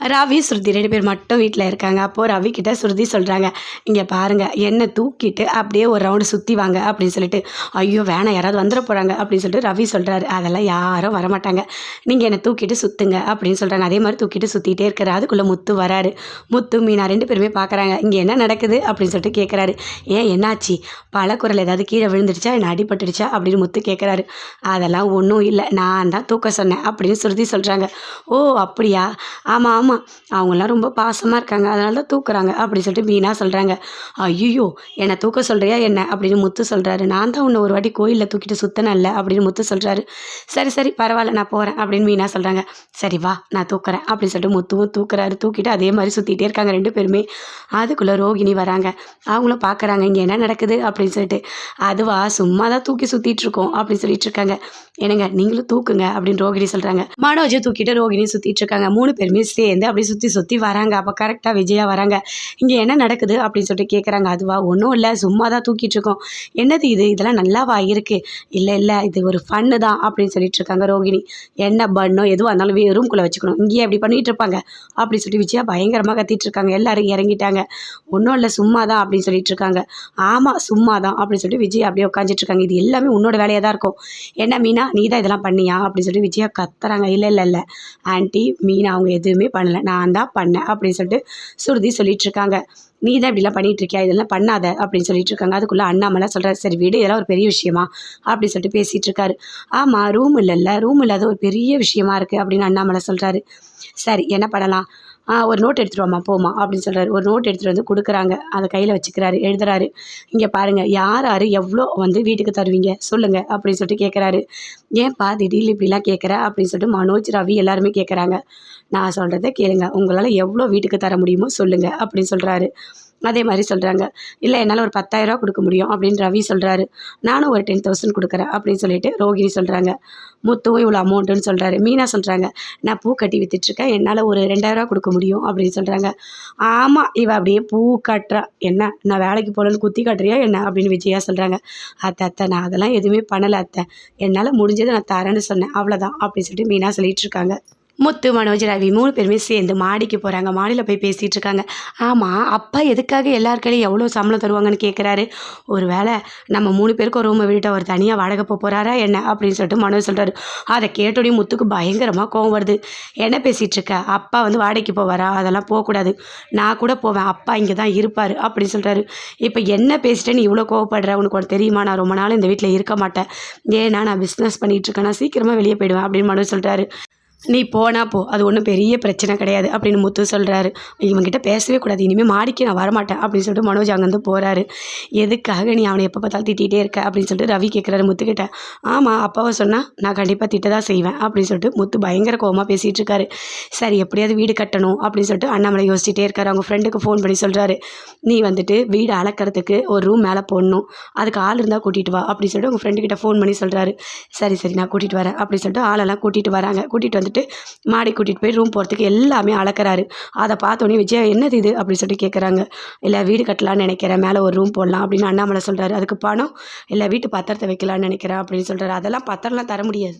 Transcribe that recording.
ரவி ஸ்ருதி ரெண்டு பேர் மட்டும் வீட்டில் இருக்காங்க. அப்போது ரவி கிட்ட ஸ்ருதி சொல்கிறாங்க இங்கே பாருங்கள் என்னை தூக்கிட்டு அப்படியே ஒரு ரவுண்டு சுற்றி வாங்க அப்படின்னு சொல்லிட்டு ஐயோ வேணாம் யாராவது வந்துட போகிறாங்க அப்படின்னு சொல்லிட்டு ரவி சொல்கிறாரு அதெல்லாம் யாரும் வரமாட்டாங்க. நீங்கள் என்னை தூக்கிட்டு சுற்றுங்க அப்படின்னு சொல்கிறாங்க அதே மாதிரி தூக்கிட்டு சுற்றிட்டே இருக்கிற அதுக்குள்ளே முத்து வராரு. முத்து மீனா ரெண்டு பேருமே பார்க்குறாங்க இங்கே என்ன நடக்குது? அப்படின்னு சொல்லிட்டு கேட்குறாரு ஏன் என்னாச்சு? பழக்குரல் ஏதாவது கீழே விழுந்துடுச்சா? என்ன அடிபட்டுடுச்சா? அப்படின்னு முத்து கேட்குறாரு அதெல்லாம் ஒன்றும் இல்லை. நான் தான் தூக்க சொன்னேன் அப்படின்னு ஸ்ருதி சொல்கிறாங்க ஓ அப்படியா? ஆமாம் ஆமாம் அவங்களாம் ரொம்ப பாசமாக இருக்காங்க. அதனால தான் தூக்குறாங்க அப்படி சொல்லிட்டு மீனா சொல்கிறாங்க ஐயோ என்னை தூக்க சொல்கிறியா என்ன? அப்படின்னு முத்து சொல்கிறாரு நான் தான் உன்னை ஒரு வாட்டி கோயிலில் தூக்கிட்டு சுத்தினல்ல அப்படின்னு முத்து சொல்கிறாரு சரி சரி பரவாயில்ல நான் போகிறேன் அப்படின்னு மீனா சொல்கிறாங்க சரி வா நான் தூக்குறேன் அப்படின்னு சொல்லிட்டு முத்துவும் தூக்குறாரு. தூக்கிட்டு அதே மாதிரி சுற்றிட்டே இருக்காங்க ரெண்டு பேருமே. அதுக்குள்ளே ரோகிணி வராங்க. அவங்களும் பார்க்குறாங்க இங்கே என்ன நடக்குது? அப்படின்னு சொல்லிட்டு. அதுவா சும்மா தான் தூக்கி சுற்றிட்டு இருக்கோம் அப்படின்னு சொல்லிட்டு இருக்காங்க. என்னங்க நீங்களும் தூக்குங்க அப்படின்னு ரோகிணி சொல்கிறாங்க மனோஜை தூக்கிட்டு ரோகிணி சுற்றிட்டு இருக்காங்க. மூணு பேருமே சேர்ந்து அப்படியே சுற்றி சுற்றி வராங்க. அப்போ கரெக்டாக விஜயா வராங்க. இங்கே என்ன நடக்குது? அப்படின்னு சொல்லிட்டு கேட்குறாங்க அதுவா ஒன்றும் இல்லை சும்மா தான் தூக்கிட்டு இருக்கோம். என்னது இது? இதெல்லாம் நல்லாவா இருக்குது இல்லை இல்லை இது ஒரு ஃபன்னு தான் அப்படின்னு சொல்லிட்டு இருக்காங்க ரோகிணி. என்ன பண்ணோ எதுவாக இருந்தாலும் ரூம்குள்ளே வச்சுக்கணும். இங்கேயே அப்படி பண்ணிகிட்டு இருப்பாங்க. அப்படி சொல்லிட்டு விஜயா பயங்கரமாக கத்திட்டு இருக்காங்க. எல்லாரும் இறங்கிட்டாங்க. ஒன்றும் இல்லை சும்மா தான் அப்படின்னு சொல்லிட்டு இருக்காங்க. ஆமாம் சும்மா தான் அப்படின்னு சொல்லிட்டு விஜய் அப்படியே உட்காந்துட்டு இருக்காங்க. இது எல்லாமே உன்னோட வேலையாக தான் இருக்கும். என்ன மீனா நீ தான் இதெல்லாம் பண்ணியா? அப்படின்னு சொல்லிட்டு விஜயா கத்துறாங்க. இல்லை இல்லை இல்லை. ஆன்ட்டி மீனா அவங்க எதுவுமே பண்ணலை. நான் தான் பண்ணேன் அப்படின்னு சொல்லிட்டு சுருதி சொல்லிட்டு இருக்காங்க. நீ தான் இப்படிலாம் பண்ணிகிட்டு இருக்கியா இதெல்லாம் பண்ணாத அப்படின்னு சொல்லிட்டு இருக்காங்க. அதுக்குள்ளே அண்ணாமலை சொல்கிறாரு சரி வீடு இதெல்லாம் ஒரு பெரிய விஷயமா? அப்படின்னு சொல்லிட்டு பேசிகிட்டு இருக்காரு. ஆமாம் ரூம் இல்லைல்ல ரூம் இல்லாத ஒரு பெரிய விஷயமா இருக்குது அப்படின்னு அண்ணாமலை சொல்கிறாரு சரி என்ன பண்ணலாம்? ஒரு நோட் எடுத்துகிட்டு வாம்மா போமா அப்படின்னு சொல்கிறாரு ஒரு நோட் எடுத்துகிட்டு வந்து கொடுக்குறாங்க. அதை கையில் வச்சுக்கிறாரு எழுதுறாரு. இங்கே பாருங்கள் யார் யார் எவ்வளோ வந்து வீட்டுக்கு தருவீங்க? சொல்லுங்கள் அப்படின்னு சொல்லிட்டு கேட்குறாரு ஏன்பா திடீர்னு இப்படிலாம் கேட்குற அப்படின்னு சொல்லிட்டு மனோஜ் ரவி எல்லாருமே கேட்குறாங்க நான் சொல்கிறத கேளுங்க. உங்களால் எவ்வளோ வீட்டுக்கு தர முடியுமோ சொல்லுங்கள் அப்படின்னு சொல்கிறாரு அதே மாதிரி சொல்கிறாங்க இல்லை என்னால் ஒரு பத்தாயிரரூவா கொடுக்க முடியும் அப்படின்னு ரவி சொல்கிறாரு நானும் ஒரு டென் தௌசண்ட் கொடுக்குறேன் அப்படின்னு சொல்லிட்டு ரோகிணி சொல்கிறாங்க முத்துவும் இவ்வளோ அமௌண்ட்டுன்னு சொல்கிறாரு மீனா சொல்கிறாங்க நான் பூ கட்டி விற்றுட்ருக்கேன் என்னால் ஒரு ரெண்டாயிரரூவா கொடுக்க முடியும் அப்படின்னு சொல்கிறாங்க ஆமாம் இவ அப்படியே பூ கட்டுறா. என்ன நான் வேலைக்கு போகலன்னு குத்தி கட்டுறியா என்ன? அப்படின்னு விஜயா சொல்கிறாங்க அத்தை அத்தை நான் அதெல்லாம் எதுவுமே பண்ணலை அத்தை. என்னால் முடிஞ்சதை நான் தரேன்னு சொன்னேன். அவ்வளோதான் அப்படின்னு சொல்லிட்டு மீனா சொல்லிட்டு இருக்காங்க. முத்து மனோஜ் ரவி மூணு பேருமே சேர்ந்து மாடிக்கு போகிறாங்க மாடியில் போய் பேசிகிட்டு இருக்காங்க ஆமாம் அப்பா எதுக்காக எல்லாருக்கையும் எவ்வளோ சம்பளம் தருவாங்கன்னு கேட்குறாரு ஒரு வேளை நம்ம மூணு பேருக்கு ஒரு ரூமை விட்டுட்டு அவர் தனியாக வாடகை போக போகிறாரா என்ன அப்படின்னு சொல்லிட்டு மனோஜ் சொல்கிறாரு அதை கேட்டோடனே முத்துக்கு பயங்கரமாக கோவம் வருது. என்ன பேசிகிட்டு இருக்க அப்பா வந்து வாடகைக்கு போவாரா? அதெல்லாம் போகக்கூடாது. நான் கூட போவேன். அப்பா இங்கே தான் இருப்பார் அப்படின்னு சொல்கிறாரு இப்போ என்ன பேசிட்டேன்னு இவ்வளோ கோவப்படுற? உனக்கு ஒன்று தெரியுமா? நான் ரொம்ப நாள் இந்த வீட்டில் இருக்க மாட்டேன். ஏன்னா நான் பிஸ்னஸ் பண்ணிகிட்டு இருக்கேன் நான் சீக்கிரமாக வெளியே போயிடுவேன் அப்படின்னு மனோஜ் சொல்கிறாரு நீ போனா போ. அது ஒன்றும் பெரிய பிரச்சனை கிடையாது அப்படின்னு முத்து சொல்கிறாரு இவன்கிட்ட பேசவே கூடாது. இனிமேல் மாடிக்கு நான் வரமாட்டேன் அப்படின்னு சொல்லிட்டு மனோஜ் அங்கேருந்து போகிறாரு எதுக்காக நீ அவனை எப்போ பார்த்தாலும் திட்டிகிட்டே இருக்க? அப்படின்னு சொல்லிட்டு ரவி கேட்குறாரு முத்துக்கிட்ட ஆமாம் அப்பாவை சொன்னால் நான் கண்டிப்பாக திட்ட தான் செய்வேன் அப்படின்னு சொல்லிட்டு முத்து பயங்கர கோவமாக பேசிகிட்டு இருக்காரு. சரி எப்படியாவது வீடு கட்டணும் அப்படின்னு சொல்லிட்டு அண்ணாமலை யோசிச்சுட்டே இருக்காரு. அவங்க ஃப்ரெண்டுக்கு ஃபோன் பண்ணி சொல்கிறாரு நீ வந்துட்டு வீடு அளக்கிறதுக்கு ஒரு ரூம் மேலே போடணும். அதுக்கு ஆள் இருந்தால் கூட்டிகிட்டு வா அப்படின்னு சொல்லிட்டு உங்கள் ஃப்ரெண்டுக்கிட்ட ஃபோன் பண்ணி சொல்கிறாரு சரி சரி நான் கூட்டிகிட்டு வரேன் அப்படின்னு சொல்லிட்டு ஆளெல்லாம் கூட்டிகிட்டு வராங்க. கூட்டிகிட்டு வந்துட்டு மாடி கூட்டிகிட்டு போய் ரூம் போகிறதுக்கு எல்லாமே அளக்கிறாரு. அதை பார்த்தோன்னே விஜய் என்னது இது? அப்படின்னு சொல்லிட்டு கேட்குறாங்க இல்லை வீடு கட்டலான்னு நினைக்கிறேன். மேலே ஒரு ரூம் போடலாம். அப்படின்னு அண்ணாமலை சொல்கிறாரு அதுக்கு பணம்? இல்லை வீட்டு பத்திரத்தை வைக்கலான்னு நினைக்கிறேன். அப்படின்னு சொல்கிறாரு அதெல்லாம் பத்திரம்லாம் தர முடியாது.